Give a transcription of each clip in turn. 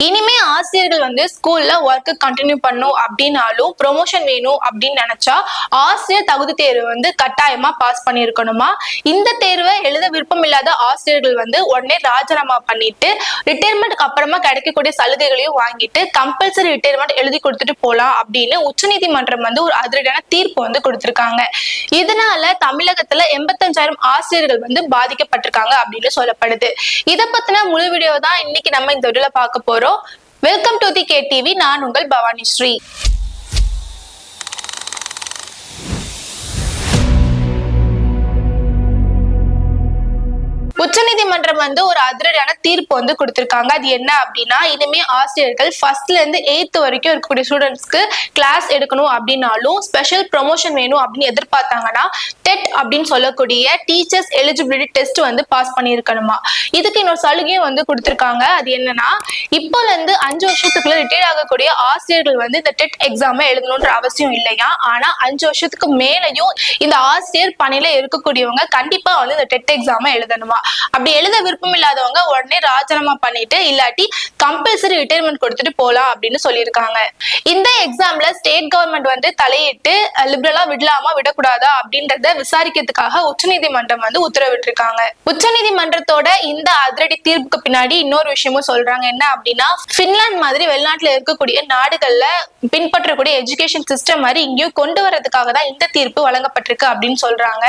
இனிமே ஆசிரியர்கள் வந்து ஸ்கூல்ல ஒர்க்கு கண்டினியூ பண்ணும் அப்படின்னாலும் ப்ரொமோஷன் வேணும் அப்படின்னு நினைச்சா ஆசிரியர் தகுதி தேர்வு வந்து கட்டாயமா பாஸ் பண்ணியிருக்கணுமா? இந்த தேர்வை எழுத விருப்பம் இல்லாத ஆசிரியர்கள் வந்து உடனே ராஜினாமா பண்ணிட்டு ரிட்டையர்மெண்ட்க்கு அப்புறமா கிடைக்கக்கூடிய சலுகைகளையும் வாங்கிட்டு கம்பல்சரி ரிட்டையர்மெண்ட் எழுதி கொடுத்துட்டு போலாம் அப்படின்னு உச்சநீதிமன்றம் வந்து ஒரு அதிரடியான தீர்ப்பு வந்து கொடுத்திருக்காங்க. இதனால தமிழகத்துல எண்பத்தஞ்சாயிரம் ஆசிரியர்கள் வந்து பாதிக்கப்பட்டிருக்காங்க அப்படின்னு சொல்லப்படுது. இதை பத்தின முழு வீடியோ தான் இன்னைக்கு நம்ம இந்த வீடியோல பார்க்க போறோம். Welcome to the K TV. நான் உங்கள் பவானி ஸ்ரீ. உச்சநீதிமன்றம் வந்து ஒரு அதிரடியான தீர்ப்பு வந்து கொடுத்திருக்காங்க. அது என்ன அப்படின்னா இனிமே ஆசிரியர்கள் ஃபர்ஸ்ட்ல இருந்து எயித் வரைக்கும் இருக்கக்கூடிய ஸ்டூடெண்ட்ஸ்க்கு கிளாஸ் எடுக்கணும் அப்படின்னாலும் ஸ்பெஷல் ப்ரொமோஷன் வேணும் அப்படின்னு எதிர்பார்த்தாங்கன்னா டெட் அப்படின்னு சொல்லக்கூடிய டீச்சர்ஸ் எலிஜிபிலிட்டி டெஸ்ட் வந்து பாஸ் பண்ணியிருக்கணுமா? இதுக்கு இன்னொரு சலுகையும் வந்து கொடுத்துருக்காங்க. அது என்னன்னா இப்போல இருந்து அஞ்சு வருஷத்துக்குள்ள ரிட்டையர் ஆகக்கூடிய ஆசிரியர்கள் வந்து இந்த டெட் எக்ஸாமை எழுதணுன்ற அவசியம் இல்லையா? ஆனா அஞ்சு வருஷத்துக்கு மேலையும் இந்த ஆசிரியர் பணியில இருக்கக்கூடியவங்க கண்டிப்பா வந்து இந்த டெட் எக்ஸாமை எழுதணுமா? அப்படி எழுத விருப்பம் இல்லாதவங்க உடனே ராஜினாமா பண்ணிட்டு இல்லாட்டி கம்பல்சரி ரிட்டையர்மெண்ட் கொடுத்துட்டு போலாம் அப்படின்னு சொல்லியிருக்காங்க. இந்த எக்ஸாம்ல ஸ்டேட் கவர்மெண்ட் வந்து தலையிட்டு லிபரலா விடலாமா விடக்கூடாதா அப்படின்றத விசாரிக்கிறதுக்காக உச்சநீதிமன்றம் வந்து உத்தரவிட்டிருக்காங்க. உச்சநீதிமன்றத்தோட இந்த அதிரடி தீர்ப்புக்கு பின்னாடி இன்னொரு விஷயமும் சொல்றாங்க. என்ன அப்படின்னா பின்லாந்து மாதிரி வெளிநாட்டுல இருக்கக்கூடிய நாடுகள்ல பின்பற்றக்கூடிய எஜுகேஷன் சிஸ்டம் மாதிரி இங்கேயும் கொண்டு வர்றதுக்காக தான் இந்த தீர்ப்பு வழங்கப்பட்டிருக்கு அப்படின்னு சொல்றாங்க.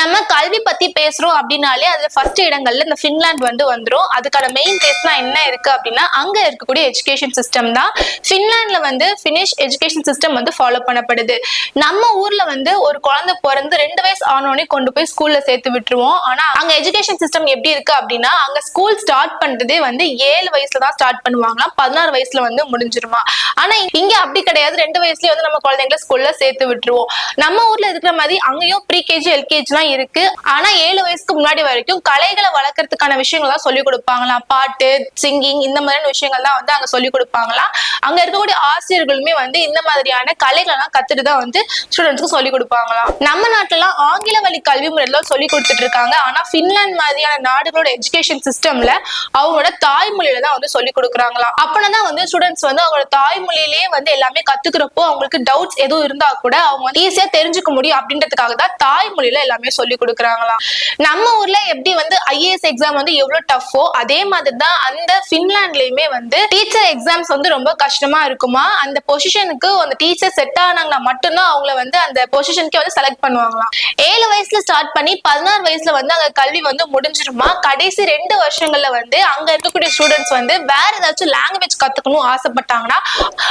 நம்ம கல்வி பத்தி பேசுறோம் அப்படின்னாலே அதுல ஃபர்ஸ்ட் இடங்கள்ல இந்த பின்லாந்து வந்து வந்துரும். அதுக்கான மெயின் டேஸ்ட்லாம் என்ன இருக்கு அப்படின்னா அங்க இருக்கக்கூடிய எஜுகேஷன் சிஸ்டம் தான். பின்லாந்துல வந்து பினிஷ் எஜுகேஷன் சிஸ்டம் வந்து ஃபாலோ பண்ணப்படுது. நம்ம ஊர்ல வந்து ஒரு குழந்தை பிறந்து ரெண்டு வயசு ஆனோடனே கொண்டு போய் ஸ்கூல்ல சேர்த்து விட்டுருவோம். ஆனா அங்க எஜுகேஷன் சிஸ்டம் எப்படி இருக்கு அப்படின்னா அங்க ஸ்கூல் ஸ்டார்ட் பண்றதே வந்து ஏழு வயசுல தான் ஸ்டார்ட் பண்ணுவாங்களாம். பதினாறு வயசுல வந்து முடிஞ்சிருமா. ஆனா இங்க அப்படி கிடையாது. ரெண்டு வயசுலயே வந்து நம்ம குழந்தைங்களை ஸ்கூல்ல சேர்த்து விட்டுருவோம். நம்ம ஊர்ல இருக்கிற மாதிரி அங்கேயும் ப்ரீ கேஜி எல்கேஜி எல்லாம் இருக்கு. ஆனா ஏழு வயசுக்கு முன்னாடி வரைக்கும் கலைகளை வளர்க்கறதுக்கான விஷயங்கள் தான் சொல்லி கொடுப்பாங்களாம். பாட்டு சிங்கிங் இந்த மாதிரியான விஷயங்கள் தான் வந்து அங்க சொல்லி கொடுப்பாங்களாம். அங்க இருக்கக்கூடிய ஆசிரியர்களுமே வந்து இந்த மாதிரியான கலைகள்லாம் கத்துட்டு தான் வந்து ஸ்டூடெண்ட்ஸ்க்கு சொல்லி கொடுப்பாங்களாம். நம்ம நாட்டுலாம் ஆங்கில வழி கல்வி முறையில சொல்லி கொடுத்துட்டு இருக்காங்க. ஆனா பின்லாந்து மாதிரியான நாடுகளோட எஜுகேஷன் சிஸ்டம்ல அவங்களோட தாய்மொழியில தான் வந்து சொல்லி கொடுக்குறாங்களாம். அப்பதான் வந்து ஸ்டூடெண்ட்ஸ் வந்து அவங்களோட தாய்மொழியிலேயே வந்து எல்லாமே கத்துக்கிறப்போ அவங்களுக்கு டவுட்ஸ் எதுவும் இருந்தா கூட அவங்க வந்து ஈஸியா தெரிஞ்சுக்க முடியும் அப்படின்றதுக்காக தான் தாய்மொழியில எல்லாமே சொல்லி கொடுக்குறாங்களாம். நம்ம ஊர்ல எப்படி வந்து ஐஏஎஸ் எக்ஸாம் வந்து எவ்வளவு டஃபோ அதே மாதிரி தான் அந்த பின்லாண்ட்லயுமே வந்து டீச்சர் எக்ஸாம்ஸ் வந்து ரொம்ப கஷ்டமா இருக்குமா? அந்த பொசிஷனுக்கு அந்த டீச்சர் செட் ஆனாங்கன்னா மட்டும்தான் அவங்கள வந்து அந்த பொசிஷனுக்கே வந்து செலக்ட் பண்ணுவாங்களாம். ஏழு வயசுல ஸ்டார்ட் பண்ணி பதினாறு வயசுல வந்து அங்க கல்வி வந்து முடிஞ்சிருமா? கடைசி ரெண்டு வருஷங்கள்ல வந்து அங்க இருக்கக்கூடிய ஸ்டூடெண்ட்ஸ் வந்து வேற ஏதாச்சும் லாங்குவேஜ் கத்துக்கணும் ஆசைப்பட்டாங்கன்னா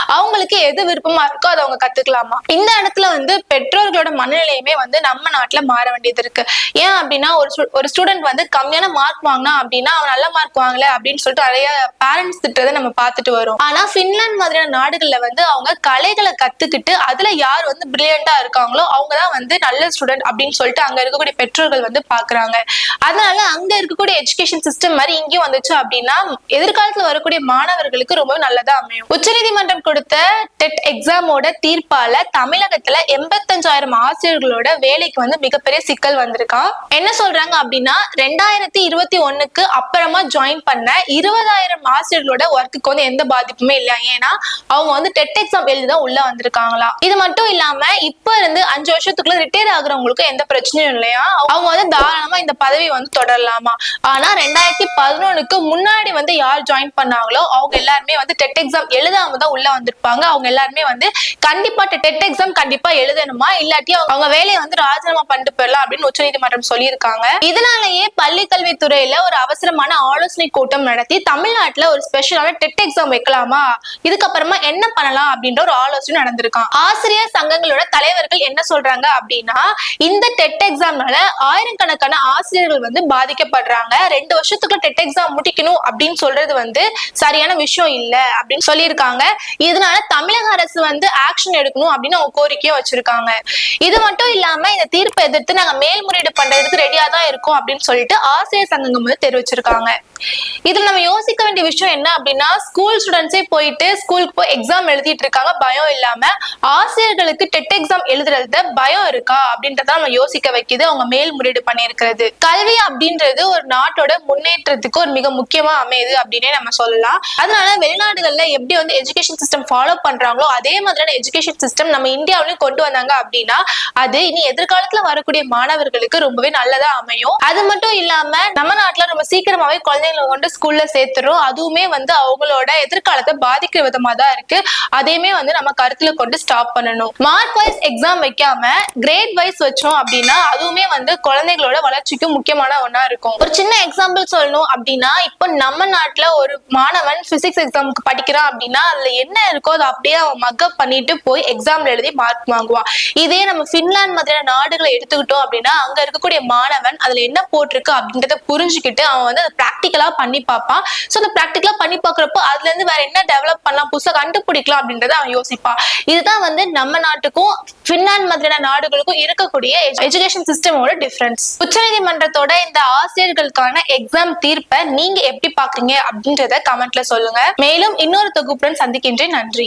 அவங்களுக்கு எது விருப்பமா இருக்கோ அதை அவங்க கத்துக்கலாமா? இந்த இடத்துல வந்து பெற்றோர்களோட மனநிலையுமே வந்து நம்ம நாட்டுல மாற வேண்டியது இருக்கு. ஏன் அப்படின்னா ஒரு ஒரு ஸ்டூடெண்ட் வந்து கம்மியான மார்க் வாங்கினா அப்படின்னா அவன் நல்ல மார்க் வாங்கல அப்படின்னு சொல்லிட்டு நிறைய பேரண்ட்ஸ் திட்டத்தை நம்ம பார்த்துட்டு வரோம். ஆனா பின்லாந்து மாதிரியான நாடுகள்ல வந்து அவங்க கலைகளை கத்துக்கிட்டு அதுல யார் வந்து பிரில்லியண்டா இருக்காங்களோ அவங்க தான் வந்து நல்ல ஸ்டூடெண்ட் அப்படின்னு சொல்லிட்டு அங்க இருக்கக்கூடிய பெற்றோர்கள் வந்து பாக்குறாங்க அதனால அங்க இருக்கக்கூடிய எஜுகேஷன் சிஸ்டம் மாதிரி இங்கேயும் வந்துச்சு அப்படின்னா எதிர்காலத்துல வரக்கூடிய மாணவர்களுக்கு ரொம்ப நல்லதா அமையும். உச்சநீதிமன்றம் கொடுத்த டெட் எக்ஸாமோட தீர்ப்பால தமிழகத்துல எண்பத்தஞ்சாயிரம் ஆசிரியர்களோட வேலைக்கு வந்து மிகப்பெரிய சிக்கல் வந்திருக்கான் என்ன சொல்றாங்க அப்படின்னா ரெண்டாயிரத்தி இருபத்தி ஒண்ணுக்கு அப்புறமா ஜாயின் பண்ண இருபதாயிரம் ஆசிரியர்களோட ஒர்க்குக்கு வந்து எந்த பாதிப்புமே இல்லை. ஏன்னா அவங்க வந்து டெட் எக்ஸாம் எழுதி தான் உள்ள வந்திருக்காங்களா? இது மட்டும் இல்லாம இப்ப இருந்து அஞ்சு வருஷத்துக்குள்ள ரிட்டையர் ஆகுறவங்களுக்கு எந்த பிரச்சனையும் இல்லையா? அவங்க வந்து தாராளமா இந்த பதவி வந்து தொடரலாமா? ஆனா ரெண்டாயிரத்தி பதினொன்னுக்கு முன்னாடி வந்து யார் ஜாயின் பண்ணாங்களோ அவங்க எல்லாருமே வந்து டெட் எக்ஸாம் எழுதாம தான் உள்ள வந்திருப்பாங்க. அவங்க எல்லாருமே வந்து கண்டிப்பா டெட் எக்ஸாம் கண்டிப்பா எழுதணுமா? இல்லாட்டி அவங்க- அவங்க வேலையை வந்து ராஜினாமா பண்ணிட்டு போயிடலாம் அப்படின்னு உச்சநீதிமன்றம் சொல்லியிருக்காங்க. இதனாலேயே பல பள்ளிக்கல்வித்துறையில ஒரு அவசரமான ஆலோசனை கூட்டம் நடத்தி தமிழ்நாட்டுல ஒரு ஸ்பெஷலான டெட் எக்ஸாம் வைக்கலாமா? இதுக்கப்புறமா என்ன பண்ணலாம் அப்படின்ற ஒரு ஆலோசனை நடந்திருக்கான் ஆசிரியர் சங்கங்களோட தலைவர்கள் என்ன சொல்றாங்க அப்படின்னா இந்த டெட் எக்ஸாம்னால ஆயிரக்கணக்கான ஆசிரியர்கள் வந்து பாதிக்கப்படுறாங்க. ரெண்டு வருஷத்துக்குள்ள டெட் எக்ஸாம் முடிக்கணும் அப்படின்னு சொல்றது வந்து சரியான விஷயம் இல்ல அப்படின்னு சொல்லியிருக்காங்க. இதனால தமிழக அரசு வந்து ஆக்ஷன் எடுக்கணும் அப்படின்னு அவங்க கோரிக்கையை வச்சிருக்காங்க. இது மட்டும் இல்லாம இந்த தீர்ப்பை எதிர்த்து நாங்க மேல்முறையீடு பண்றதுக்கு ரெடியா தான் இருக்கோம் அப்படின்னு சொல்லிட்டு ஆசிரியர் சங்கங்கள் வந்து தெரிவிச்சிருக்காங்க. இதுல நம்ம யோசிக்க வேண்டிய விஷயம் என்ன அப்படின்னா ஸ்கூல் ஸ்டூடெண்ட்ஸே போயிட்டு ஸ்கூலுக்கு போய் எக்ஸாம் எழுதிட்டு இருக்காங்க. பயம் இல்லாம ஆசிரியர்களுக்கு டெட் எக்ஸாம் எழுதுறது பயம் இருக்கா அப்படின்றத நம்ம யோசிக்க வைக்கிது. அவங்க மேல்முறையீடு பண்ணியிருக்கிறது. கல்வி அப்படின்றது ஒரு நாட்டோட முன்னேற்றத்துக்கு ஒரு மிக முக்கியமா அமையுது அப்படின்னே நம்ம சொல்லலாம். அதனால வெளிநாடுகள்ல எப்படி வந்து எஜுகேஷன் சிஸ்டம் ஃபாலோ பண்றாங்களோ அதே மாதிரியான எஜுகேஷன் சிஸ்டம் நம்ம இந்தியாவிலையும் கொண்டு வந்தாங்க அப்படின்னா அது இனி எதிர்காலத்துல வரக்கூடிய மாணவர்களுக்கு ரொம்பவே நல்லதா அமையும். அது மட்டும் இல்லாம நம்ம நாட்டுல ரொம்ப சீக்கிரமாவே குழந்தைங்களை கொண்டு ஸ்கூல்ல சேர்த்துறோம். அதுவுமே வந்து அவங்களோட எதிர்காலத்தை பாதிக்கிற விதமா தான் இருக்கு. அதையுமே வந்து நம்ம கருத்துல கொண்டு ஸ்டாப் பண்ணணும். மார்க் வைஸ் எக்ஸாம் வைக்காம கிரேட் வைஸ் வச்சோம் அப்படின்னா அதுவுமே வந்து குழந்தைகளோட வளர்ச்சிக்கு முக்கியமான ஒன்னா இருக்கும். ஒரு சின்ன எக்ஸாம்பிள் சொல்லணும் அப்படின்னா இப்போ நம்ம நாட்டுல ஒரு மாணவன் பிசிக்ஸ் எக்ஸாமுக்கு படிக்கிறான் அப்படின்னா அதுல என்ன இருக்கோ அதை அப்படியே அவன் மக்கப் பண்ணிட்டு போய் எக்ஸாம்ல எழுதி மார்க் வாங்குவான். இதே நம்ம பின்லாந்து மாதிரியான நாடுகளை எடுத்துக்கிட்டோம் அப்படின்னா அங்க இருக்கக்கூடிய மாணவன் அதுல என்ன போட்டிருக்கு அப்படின்றத புரிஞ்சுக்கிட்டு அவன் வந்து அதை ப்ராக்டிக்கலா பண்ணி பார்ப்பான். ஸோ அந்த ப்ராக்டிக்கலா பண்ணி பார்க்குறப்போ அதுல இருந்து வேற என்ன டெவலப் பண்ணலாம் புதுசாக கண்டுபிடிக்கலாம் அப்படின்றத அவன் யோசிப்பான். இதுதான் வந்து நம்ம நாட்டுக்கும் பின்லாந்து மாதிரியான நாடுகளுக்கும் இருக்கக்கூடிய எஜுகேஷன் சிஸ்டமோட டிஃபரன்ஸ் உச்சநீதிமன்றத்தோட இந்த ஆசிரியர்களுக்கான எக்ஸாம் தீர்ப்பை நீங்க எப்படி பாக்குறீங்க அப்படின்றத கமெண்ட்ல சொல்லுங்க. மேலும் இன்னொரு தொகுப்புடன் சந்திக்கின்றேன். நன்றி.